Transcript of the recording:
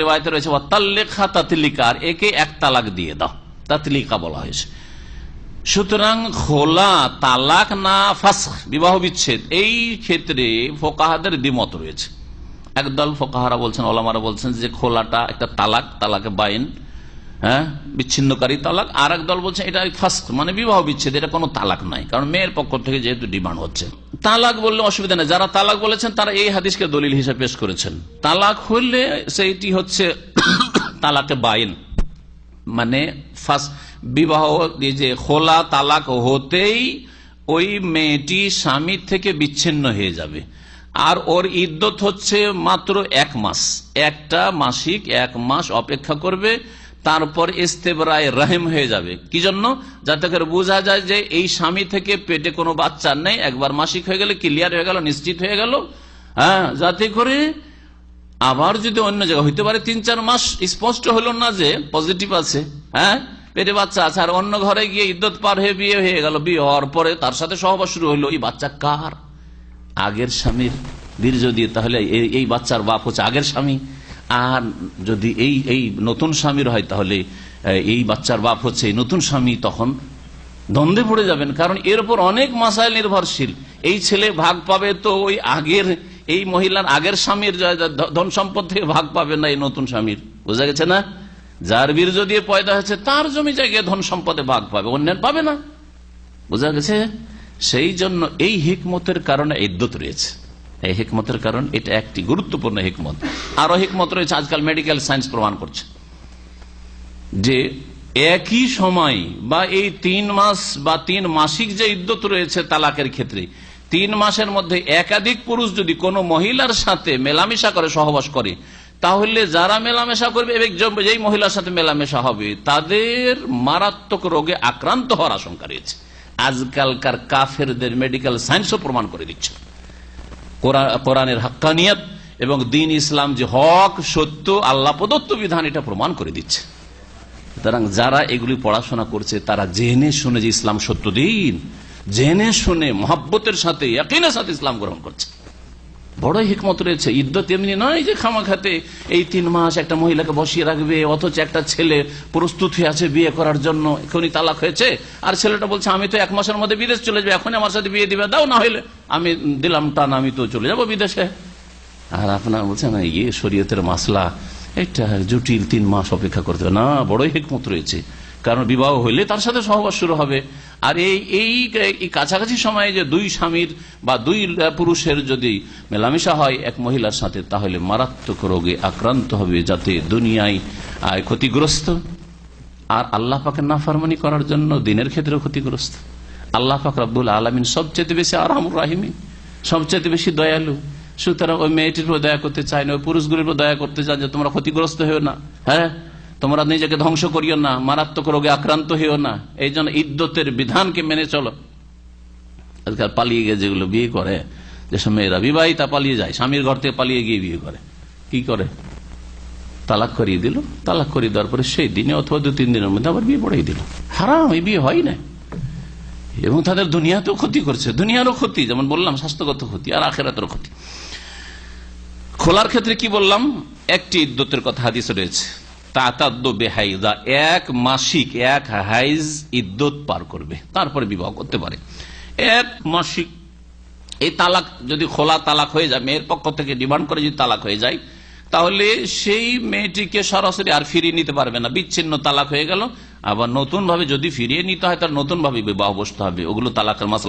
রেওয়ায়তে রয়েছে তাল্লেখা তাতলিকা আর একে এক তালাক দিয়ে দাও। তাতলিকা বলা হয়েছে। সুতরাং খোলা তালাক না ফাস বিবাহ বিচ্ছেদ, এই ক্ষেত্রে ফোকাহাদের দ্বিমত রয়েছে। একদল ফোকাহারা বলছেন, ওলামারা বলছেন যে খোলাটা একটা তালাক, তালাকে বাইন হ্যাঁ বিচ্ছিন্নকারী তালাক। আর দল বলছে, এটা ফার্স্ট মানে বিবাহ বিচ্ছেদ, এটা কোনো তালাক নাই, কারণ মেয়ের পক্ষ থেকে যেহেতু ডিমান্ড হচ্ছে। তালাক বললে অসুবিধা নেই। যারা তালাক বলেছেন, তারা এই হাদিসকে দলিল হিসেবে পেশ করেছেন। তালাক হইলে সেইটি হচ্ছে তালাকে বাইন। মানে ফার্স্ট বিবাহ যে খোলা তালাক হতেই ওই মেয়েটি স্বামীর থেকে বিচ্ছিন্ন হয়ে যাবে। আর ওর ইদ্যত হচ্ছে মাত্র এক মাস। একটা মাসিক এক মাস অপেক্ষা করবে। তারপর ইস্তেবরায় রাহেম হয়ে যাবে। কি জন্য? যাতে করে বোঝা যায় যে এই স্বামী থেকে পেটে কোনো বাচ্চা নেই, একবার মাসিক হয়ে গেলে ক্লিয়ার হয়ে গেল, নিশ্চিত হয়ে গেল। হ্যাঁ যাতে করে আবার যদি অন্য জায়গায়, হইতে পারে তিন চার মাস, স্পষ্ট হলো না যে পজিটিভ আছে। হ্যাঁ পেটে বাচ্চা আছে, আর অন্য ঘরে গিয়ে ইদ্যত পার হয়ে বিয়ে হয়ে গেল। বিয়ে হওয়ার পরে তার সাথে সহবাস শুরু হলো। এই বাচ্চা কার? আগের স্বামীর বীর্য দিয়ে, তাহলে এই- এই বাচ্চার বাপ হচ্ছে আগের স্বামী। আর যদি এই এই নতুন স্বামীর হয় তাহলে এই বাচ্চার বাপ হচ্ছে এই নতুন স্বামী, তখন দ্বন্দ্বে পড়ে যাবেন। কারণ এর উপর অনেক মাসাইল নির্ভরশীল। এই ছেলে ভাগ পাবে তো ওই আগের, এই মহিলার আগের স্বামীর ধন সম্পদ থেকে ভাগ পাবে না এই নতুন স্বামীর। বোঝা গেছে না? যার বীর্য দিয়ে পয়দা হয়েছে, তার জমি জায়গায় ধন সম্পদে ভাগ পাবে, অন্যের পাবে না। বোঝা গেছে? সেই জন্য এই হিকমতের কারণে ইদ্যত রয়েছে। এই হিকমতের কারণ, এটা একটি গুরুত্বপূর্ণ হিকমত। আরও হিকমত রয়েছে, আজকাল মেডিকেল সায়েন্স প্রমাণ করছে। যে একই সময় বা এই তিন মাস বা তিন মাসিক যে ইদ্যত রয়েছে তালাকের ক্ষেত্রে, তিন মাসের মধ্যে একাধিক পুরুষ যদি কোনো মহিলার সাথে মেলামেশা করে, সহবাস করে, তাহলে যারা মেলামেশা করবে যেই মহিলার সাথে মেলামেশা হবে, তাদের মারাত্মক রোগে আক্রান্ত হওয়ার আশঙ্কা রয়েছে। আজকালকার কাফেরদের মেডিকেল সায়েন্সও প্রমাণ করে দিচ্ছে। কোরআনের হাক্কানিয়ত এবং দিন ইসলাম যে হক, সত্য, আল্লাহ প্রদত্ত বিধান, এটা প্রমাণ করে দিচ্ছে। সুতরাং যারা এগুলি পড়াশোনা করছে, তারা জেনে শুনে যে ইসলাম সত্য দিন, জেনে শুনে মহাব্বতের সাথে সাথে ইসলাম গ্রহণ করছে। বড় হিকমত রয়েছে। ইদ্যত এমনি নয় যে খামাখাতে এই তিন মাস একটা মহিলাকে বসিয়ে রাখবে, অথচ একটা ছেলে প্রস্তুত হয়ে আছে বিয়ে করার জন্য। এখনই তালাক হয়েছে। আর ছেলেটা বলছে, আমি তো এক মাসের মধ্যে বিদেশ চলে যাব এখন আমার সাথে বিয়ে দিবে, দাও না হইলে আমি দিলাম টান, আমি তো চলে যাব বিদেশে। আর আপনার বলছেন, না ইয়ে শরীয়তের মাসলা, এটা জটিল তিন মাস অপেক্ষা করতে না, বড়ই হিকমত রয়েছে। কারণ বিবাহ হইলে তার সাথে সহবাস শুরু হবে। আর এই এই কাছাকাছি সময়ে যে দুই স্বামীর বা দুই পুরুষের যদি মেলামেশা হয় এক মহিলার সাথে, তাহলে মারাত্মক রোগে আক্রান্ত হবে যাতে দুনিয়ায় ক্ষতিগ্রস্ত। আর আল্লাহ পাকে নাফারমানি করার জন্য দিনের ক্ষেত্রে ক্ষতিগ্রস্ত। আল্লাহ পাক রব্বুল আলমিন সবচেয়ে বেশি আরামুর রাহিমিন, সবচেয়ে বেশি দয়ালু। সুতরাং ওই মেয়েটির উপর দয়া করতে চায় না, ওই পুরুষগুলির উপর দয়া করতে চায় যে তোমরা ক্ষতিগ্রস্ত হয়েও না। হ্যাঁ? তোমরা নিজেকে ধ্বংস করিও না, মারাত্মক রোগে আক্রান্ত হইও না। এই জন্য ইদ্যতের বিধানকে মেনে চলো। আজকাল পালিয়ে গিয়ে যেগুলো বিয়ে করে যেসব মেয়েরা বিবাহিতা পালিয়ে যায়, স্বামীর ঘর থেকে পালিয়ে গিয়ে বিয়ে করে, কি করে? তালাক করিয়ে দিল। তালাক করিয়ে দেওয়ার পরে সেই দিনে অথবা দু তিন দিনের মধ্যে আবার বিয়ে পড়াই দিল। হারাম, এই বিয়ে হয় না। এবং তাদের দুনিয়াতেও ক্ষতি করছে। দুনিয়ারও ক্ষতি, যেমন বললাম, স্বাস্থ্যগত ক্ষতি আর আখেরাতেরও ক্ষতি। খোলার ক্ষেত্রে কি বললাম? একটি ইদ্যতের কথা, হাদিস রয়েছে। বেহাইদা, এক মাসিক, এক হাইজ ইদ্যত পার করবে। তারপরে বিবাহ করতে পারে। এক মাসিক, এই তালাক যদি খোলা তালাক হয়ে যায়, মেয়ের পক্ষ থেকে ডিমান্ড করে যদি তালাক হয়ে যায়, তাহলে সেই মেয়েটিকে সরাসরি আর ফিরিয়ে নিতে পারবে না। বিচ্ছিন্ন তালাক হয়ে গেল। আবার নতুন ভাবে যদি ফিরিয়ে নিতে হয় তার নতুন ভাবে বিবাহ বসতে হবে। ওগুলো তালাকের মাসলা